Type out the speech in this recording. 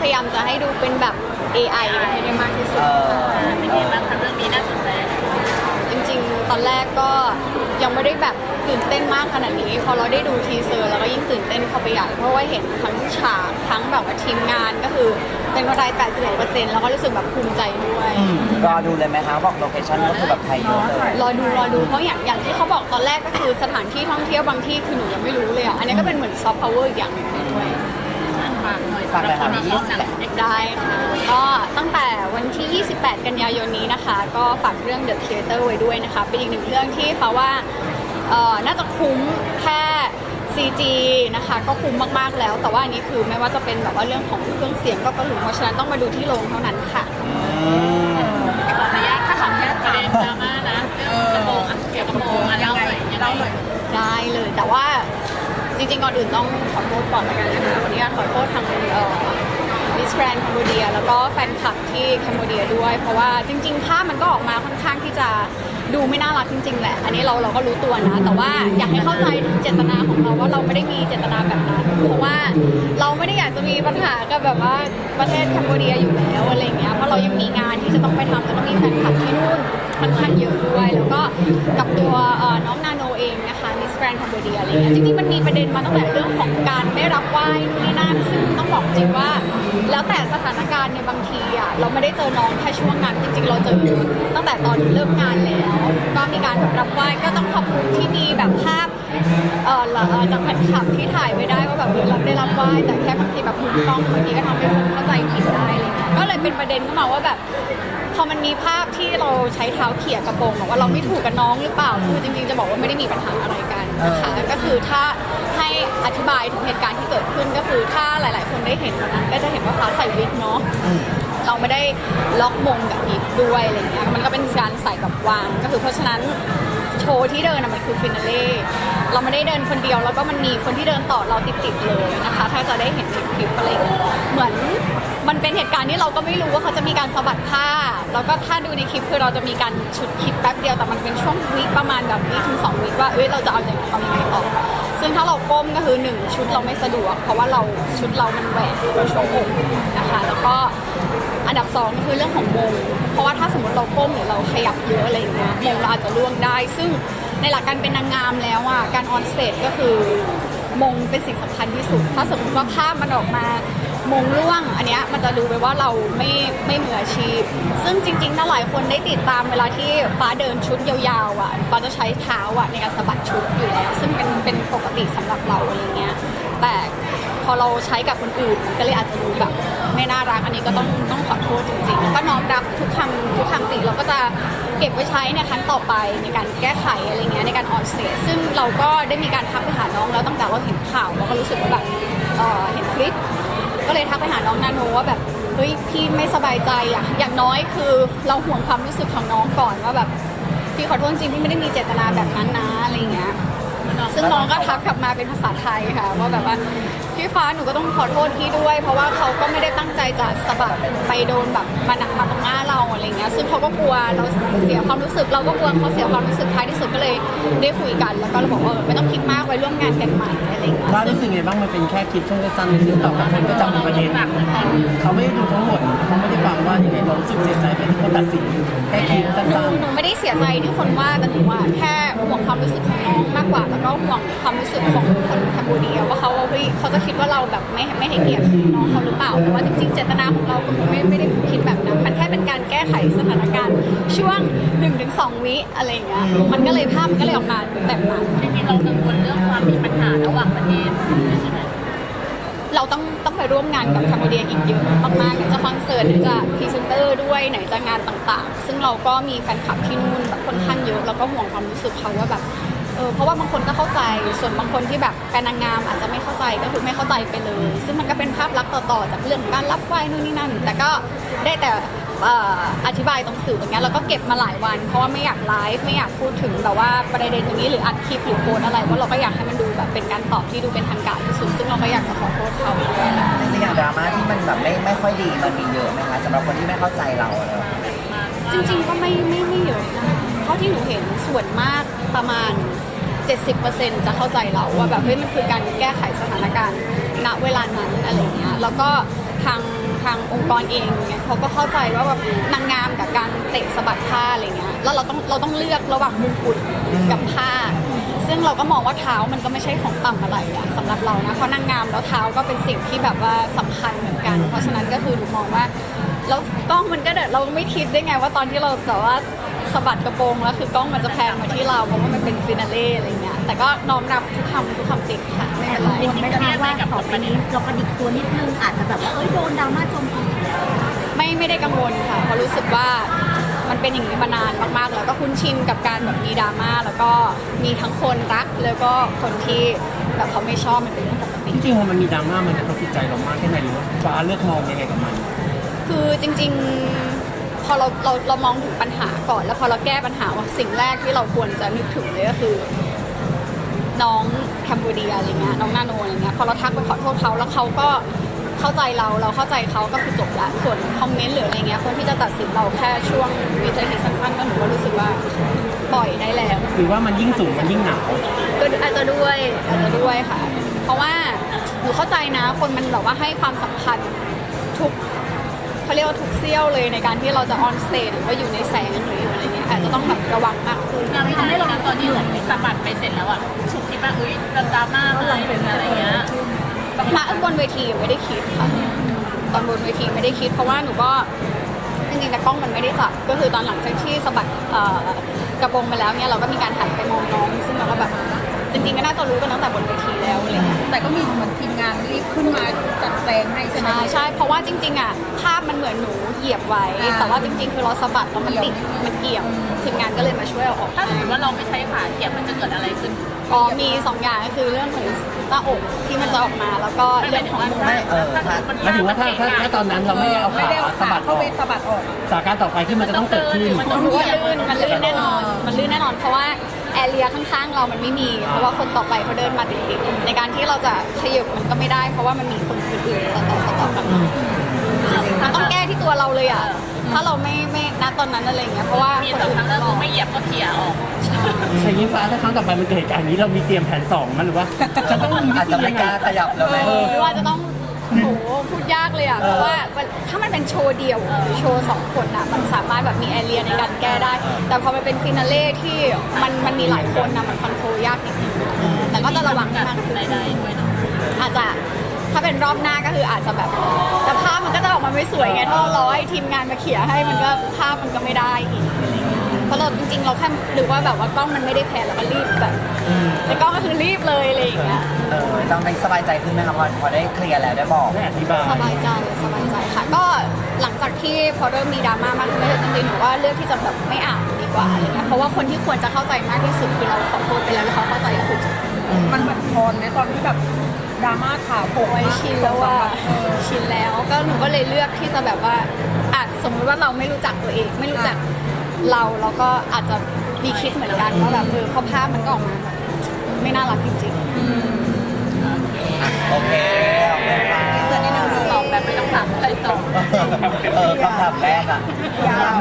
พยายามจะให้ดูเป็นแบบ AI ให้ได้มากที่สุเอดอเป็นไงบ้างคะเรื่องนี้น่าสนใจจริงๆ ตอนแรกก็ยังไม่ได้แบบตื่นเต้นมากขนาดนี้ พอเราได้ดูทีเซอร์ แล้วก็ยิ่งตื่นเต้นเข้าไปใหญ่ เพราะว่าเห็นทั้งฉากทั้งแบบว่าทีมงานก็คือเป็นคนไทย81%แล้วก็รู้สึกแบบภูมิใจด้วย รอดูเลยไหมคะบอกโลเคชั่นก็คือแบบไทยเยอะเลยรอดูรอดูเพราะอย่างอย่างที่เขาบอกตอนแรกก็คือสถานที่ท่องเที่ยวบางที่คือหนูยังไม่รู้เลยอะ อันนี้ก็เป็นเหมือนซอฟต์พาวเวอร์อีกอย่างหนึ่งด้วยฝากหน่อยฝากเลยค่ะสำหรับคนที่ชอบหนังได้ค่ะ ก็ตั้งแต่วันที่ 28 กันยายนนี้นะคะ ก็ฝากเรื่อง The Theater ไว้ด้วยนะคะ เป็นอีกหนึ่งเรื่องที่ฟ้าว่าเอ่อน่าจะคุ้มแค่ CG นะคะก็คุ้มมากๆแล้ว แต่ว่าอันนี้คือไม่ว่าจะเป็นแบบว่าเรื่องของเครื่องเสียงก็กระหึ่มเพราะฉะนั้นต้องมาดูที่โรงเท่านั้นค่ะขออนุญาตค่ะขออนุญาตประเด็นดราม่านะเรื่อง ริงๆก่อนอื่นต้องขอโทษก่อนละกันนะคะวันนี้ขอโทษทางมิสแกรนด์แคนโบเดียแล้วก็แฟนคลับที่คนโบเดียด้วย เพราะว่าจริงๆภาพมันก็ออกมาค่อนข้างที่จะดูไม่น่ารักจริงๆแหละ อันนี้เราเราก็รู้ตัวนะ แต่ว่าอยากให้เข้าใจถึงเจตนาของเราว่าเราไม่ได้มีเจตนาแบบนั้น เพราะว่าเราไม่ได้อยากจะมีปัญหากับแบบว่าประเทศแคนโบเดียอยู่แล้วอะไรเงี้ย เพราะเรายังมีงานที่จะต้องไปทำแล้วก็มีแฟนคลับที่นู่นค่อนข้างเยอะด้วย แล้วก็กับตัวน้องนาโนเองนะคะ แกรนด์คัมโบเดียอะไรเงี้ยจริงๆมันมีประเด็นมาตั้งแต่เรื่องของการได้รับไหว้นู่นนี่นั่นซึ่งต้องบอกจริงว่า แล้วแต่สถานการณ์ในยบางทีอะเราไม่ได้เจอน้องแค่ช่วงนั้นจริงๆ เราเจอตั้งแต่ตอนเริ่มงานแล้ว ก็มีการแบบรับไหว้ก็ต้องขอบคุณที่มีแบบภาพเอ่อละเอ่อจากแฟนคลับที่ถ่ายไว้ได้ว่าแบบเออเราได้รับไหว้แต่แค่บางทีแบบมุมกล้องบางทีก็ทำให้คนเข้าใจผิดได้อะไรเงี้ยก็เลยเป็นประเด็นขึ้นมาว่าแบบพอมันมีภาพที่เราใช้เท้าเขี่ยกระโปรงบอกว่าเราไม่ถูกกับน้องหรือเปล่าคือจริงๆจะบอกว่าไม่ได้มีปัญหาอะไรกัน นะคะ ก็คือถ้าให้อธิบายถึงเหตุการณ์ที่เกิดขึ้นก็คือถ้าหลาย ๆ คนได้เห็นวันนั้นก็จะเห็นว่าฟ้าใส่วิกเนาะเราไม่ได้ล็อกมงกับอีกด้วยอะไรเงี้ยมันก็เป็นการใส่แบบวาง ก็คือเพราะฉะนั้นโช ว์ที่เดินนะมันคือฟินาเล่เราไม่ได้เดินคนเดียวแล้วก็มันมีคนที่เดินต่อเราติดๆเลยนะคะ ถ้าจะได้เห็นในคลิปอะไรอย่างเงี้ยเหมือนมันเป็นเหตุการณ์ที่เราก็ไม่รู้ว่าเขาจะมีการสะบัดผ้า แล้วก็ถ้าดูในคลิปคือเราจะมีการชุดคลิปแป๊บเดียวแต่มันเป็นช่วงวีคประมาณแบบวีคถึงสองวีคว่าเอ้ยเราจะเอาอย่างเอายังไงต่อซึ่งถ้าเราก้มก็คือหนึ่งชุดเราไม่สะดวก เพราะว่าเราชุดเรามันแหวกเราช่วงอกนะคะ แล้วก็ อันดับสองก็คือเรื่องของมง เพราะว่าถ้าสมมติเราก้มหรือเราขยับเยอะอะไรอย่างเงี้ยมงเราอาจจะล่วงได้ ซึ่งในหลักการเป็นนางงามแล้วอะการออนสเตจก็คือมงเป็นสิ่งสำคัญที่สุด ถ้าสมมติว่าภาพมันออกมามงร่วง อันเนี้ยมันจะดูไปว่าเราไม่ไม่มืออาชีพ ซึ่งจริงๆถ้าหลายคนได้ติดตามเวลาที่ฟ้าเดินชุดยาวๆอะฟ้าจะใช้เท้าอะในการสะบัดชุดอยู่แล้ว ซึ่งเป็นเป็นปกติสำหรับเราอะไรเงี้ย แต่พ อเราใช้กับคนอื่นก็เลยอาจจะดูแบบไม่น่ารักอันนี้ก็ต้องต้องขอโทษจริงๆแล้วก็น้อมรับทุกคำทุกคำติเราก็จะเก็บไว้ใช้ในครั้งต่อไปในการแก้ไขอะไรเงี้ยในการออนเซตซึ่งเราก็ได้มีการทักไปหาน้องแล้วตั้งแต่เราเห็นข่าวเราก็รู้สึกว่าแบบเเห็นคลิป ก็เลยทักไปหาน้องนาโนว่าแบบเฮ้ยพี่ไม่สบายใจอะอย่างน้อยคือเราห่วงความรู้สึกของน้องก่อนว่าแบบพี่ขอโทษจริงพี่ไม่ได้มีเจตนาแบบนั้นนะอะไรเงี้ยซึ่งน้องก็ทักกลับมาเป็นภาษาไทยค่ะว่าแบบว่า พี่ฟ้าหนูก็ต้องขอโทษพี่ด้วย เพราะว่าเขาก็ไม่ได้ตั้งใจจะสะบัดไปโดนแบบมาหนักมาตรงหน้าเราอะไรเงี้ยซึ่งเขาก็กลัวเราเสียความรู้สึก เราก็กลัวเขาเสียความรู้สึกท้ายที่สุดก็เลยได้คุยกัน แล้วก็เราบอกว่าเออไม่ต้องคิดมากไว้ร่วมงานกันใหม่อะไรเงี้ยว่ารู้สึกไงบ้างมันเป็นแค่คลิปช่วงสั้นๆในติ๊กต็อกคนก็จับเป็นประเด็นเขาไม่ได้ดูทั้งหมดเขาไม่ได้ฟังว่ายังไงเรารู้สึกเสียใจเป็นคนตัดสินแค่คลิปสั้หนูนหนูไม่ได้เสียใจที่คนว่าแต่หนูว่าแค่ ห่วงความรู้สึกของน้องมากกว่า แล้วก็ห่วงความรู้สึกของคนแคนบูเดียว่าเขาว่เฮ้ยเขาจะคิดว่าเราแบบไม่ไม่ให้เกียรติน้องเขาหรือเปล่าแต่ว่าจริงๆ เจตนาของเราก็คงไม่ไม่ได้คิดแบบนั้น มันแค่เป็นการแก้ไขสถานการณ์ช่วง1นถึงสวิอะไรอย่างเงี้ย มันก็เลยภาพมันก็เลยออกมาแบบนั้น จริงๆเรากังวลเรื่องความมีปัญหาระหว่างประเทศใช่ไหม เราต้องต้องไปร่วมงานกับคาโมเดียอีกเยอะมากๆไหนจะคอนเสิร์ตไหนจะพรีเซนเตอร์ด้วยไหนจะงานต่างๆ ซึ่งเราก็มีแฟนคลับที่นู่นแบบค่อนข้างเยอะแล้วก็ห่วงความรู้สึกเขาว่าแบบเออเพราะว่าบางคนก็เข้าใจส่วนบางคนที่แบบแฟนนางงามอาจจะไม่เข้าใจก็คือไม่เข้าใจไปเลย ซึ่งมันก็เป็นภาพลักษณ์ต่อๆจากเรื่องการรับไหว้นู่นนี่นั่น แต่ก็ได้แต่ อ่ออธิบายตรงสื่อตรงเนี้ยแล้วก็เก็บมาหลายวัน เพราะว่าไม่อยากไลฟ์ไม่อยากพูดถึงแบบว่าประเด็นตรงนี้หรืออัดคลิปหรือโพสต์อะไรเพราะเราก็อยากให้มันดูแบบเป็นการตอบที่ดูเป็นทางการที่สุดซึ่งเราก็อยากจะขอโทษเขาด้วยจริงๆอย่างดราม่าที่มันแบบไม่ไม่ค่อยดีมันมีเยอะไหมคะสำหรับคนที่ไม่เข้าใจเราอะเนอะจริง ๆ ก็ไม่ไม่ไม่เยอะนะเท่าที่หนูเห็นส่วนมากประมาณ 70%จะเข้าใจเราว่าแบบเฮ้ยมันคือการแก้ไขสถานการณ์ณเวลานั้นอะไรเงี้ยแล้วก็ทาง ทางองค์กรเองเนี่ยเขาก็เข้าใจว่าแบบนางงามกับการเตะสะบัดผ้าอะไรเงี้ยแล้วเราต้องเราต้องเลือกระหว่างมงกุฎกับผ้า ซึ่งเราก็มองว่าเท้ามันก็ไม่ใช่ของต่ำอะไรอะสำหรับเรานะเพราะนางงามแล้วเท้าก็เป็นสิ่งที่แบบว่าสำคัญเหมือนกัน เพราะฉะนั้นก็คือหนูมองว่าแล้วกล้องมันก็เดเราไม่คิดได้ไงว่าตอนที่เราแต่ว่า สะบัดกระโปรงแล้วคือกล้องมันจะแพงมาที่เราเพราะว่ามันเป็นฟินาเล่อะไรเงี้ยแต่ก็น้อมรับทุกคำทุกคำติค่ะไม่เป็นไรไม่ได้ว่าต่อไปนี้เรากระดิกตัวนิดนึงอาจจะแบบว่าเอ้ยโดนดราม่าโจมตีไม่ไม่ได้กังวลค่ะเพราะรู้สึกว่ามันเป็นอย่างนี้มานานมากๆ แล้วก็คุ้นชินกับการแบบมีดราม่าแล้วก็มีทั้งคนรักแล้วก็คนที่แบบเขาไม่ชอบมันเป็นเรื่องปกติจริงๆพอมันมีดราม่ามันกระทบจิตใจเรามากแค่ไหนหรือว่าฟ้าเลือกมองยังไงกับมัน คือจริงๆพ อเราเราเรามองถึงปัญหาก่อน แล้วพอเราแก้ปัญหาว่าสิ่งแรกที่เราควรจะนึกถึงเลยก็คือ น้องแคมบูเดียอะไรเงี้ยน้องนาโนอะไรเงี้ยพอเราทักไปขอโทษเขาแล้วเขาก็เข้าใจเราเราเข้าใจเขาก็คือจบละส่วนคอมเมนต์หรืออะไรเงี้ยคนที่จะตัดสินเราแค่ช่วงวินาทีสั้นๆก็หนูก็รู้สึกว่าปล่อยได้แล้วหรือว่ามันยิ่งสูงมันยิ่งหนาวก็อาจจะด้วยอาจจะด้วยค่ะ เพราะว่าหนูเข้าใจนะคนมันแบบว่าให้ความสำคัญทุก เขาเรียกว่าทุกเซี่ยวเลยในการที่เราจะออนสเตจหรือว่าอยู่ในแสงหรืออยู่อะไรเงี้ยอาจจะต้องแบบระวังมากขึ้นเราไม่ทำให้เราตอนนี้เหมือนสะบัดไปเสร็จแล้วอะฉุกคิดว่าอุ้ยจะดราม่าอะไรเป็นอะไรเงี้ยมาบนเวทีไม่ได้คิดค่ะตอนบนเวทีไม่ได้คิด เพราะว่าหนูก็จริงๆแต่กล้องมันไม่ได้จับก็คือตอนหลังจากที่สะบัดเอ่อกระโปรงไปแล้วเนี่ยเราก็มีการหันไปมองน้องซึ่งเราก็แบบ จริงๆก็น่าจะรู้กันตั้งแต่บนเวทีแล้วอะไรเงี้ย แต่ก็มีเหมือนทีมงานรีบขึ้นมาจัดแจงให้ใช่ไหม ใช่ใช่เพราะว่าจริง ๆ อะ ภาพมันเหมือนหนูเหยียบไว้ อ่าแต่ว่าจริง ๆ คือเราสะบัดแล้วมันติดมันเกี่ยวทีมงานก็เลยมาช่วยเอาออกถ้าสมมติว่าเราไม่ใช้ขาเทียบมันจะเกิดอะไรขึ้นอ๋อมีสองอย่างก็คือเรื่องของหน้าอกที่มันจะออกมาแล้วก็เรื่องของไม่เออถ้าหมายถึงว่าถ้าถ้าถ้าตอนนั้นเราไม่ได้เอาไม่ขาได้เอาสะขาบัดอเข้าอกไปสะบัดออก สถานการณ์ต่อไปที่มันจะต้องเกิดขึ้น มันต้องหนูว่าลื่นมันลื่นแน่นอน มันลื่นแน่นอนเพราะว่าแอ เรียข้างๆ เรามันไม่มี เพราะว่าคนต่อไปเขาเดินมาติดๆในการที่เราจะขยับมันก็ไม่ได้ เพราะว่ามันมีคนอื่นๆต่อๆต่อๆกันมามันต้องแก้ที่ตัวเราเลยอะ ถ้าเราไม่ไม่ณตอนนั้นอะไรอย่างเงี้ย เพราะว่ามีคนสองอื่นครั้งแล้วรอไม่เหยียบก็เคลียร์ออกใช่ยิ่งฟ้าถ้าครั้งต่อไปมันเกิดเหตุการณ์นี้เรามีเตรียมแผนสองมั้ยหรือว่าจะต้องมีอาจวิจะธีไม่ยังกไงล้าขยับแล้วไหมหรือว่าจะต้อง โหพูดยากเลยอะเพราะว่าถ้ามันเป็นโชว์เดียวหรือโชว์สองคนอะมันสามารถแบบมีแอเรียในการแก้ได้ แต่พอมันเป็นฟินาเล่ที่มันมันมีหลายคนนะมันคอนโทรลยากนิดนึงแต่ก็จะระวังกัดมากขึ้นใดๆด้วยเนาะอาจจะถ้าเป็นรอบหน้าก็คืออาจจะแบบแต่ภาพมันก็จะออกมาไม่สวยไงถ้าเรารอให้ทีมงานมาเขี่ยให้มันก็ภาพมันก็ไม่ได้อีกอะไร เงี้ยเพราะเราจริงๆ เราแค่หรือว่าแบบว่ากล้องมันไม่ได้แพนเราก็รีบแบบแต่กล้องก็คือรีบเลยอะไรอย่างเงี้ยเออตอนนี้สบายใจขึ้นไหมครับพอพอได้เคลียร์แล้วได้บอกได้อธิบายสบายใจสบายใจค่ะ ก็หลังจากที่พอเริ่มมีดราม่ามากขึ้นจริงๆหนูว่าเลือกที่จะแบบไม่อ่านดีกว่าอะไรเงี้ยเพราะว่าคนที่ควรจะเข้าใจมากที่สุดคือเราขอโทษไปแล้วแล้วเขาเข้าใจก็คือจบมันบั่นทอนไหมตอนที่แบบดราม่าข่าวโผล่โอ้ยมาชินแล้วว่าชินแล้วก็หนูก็เลยเลือกที่จะแบบว่าอาจสมมติว่าเราไม่รู้จักตัวเอง ไม่รู้จัก เราเราก็อาจจะมีคิดเหมือนกันว่าแบบเออเพราะภาพมันก็ออกมาแบบไม่น่ารักจริงโอเคขอบคุณค่ะตอบแบบไม่ต้องถามอะไรต่อเออคำถามแรกอะ ยาว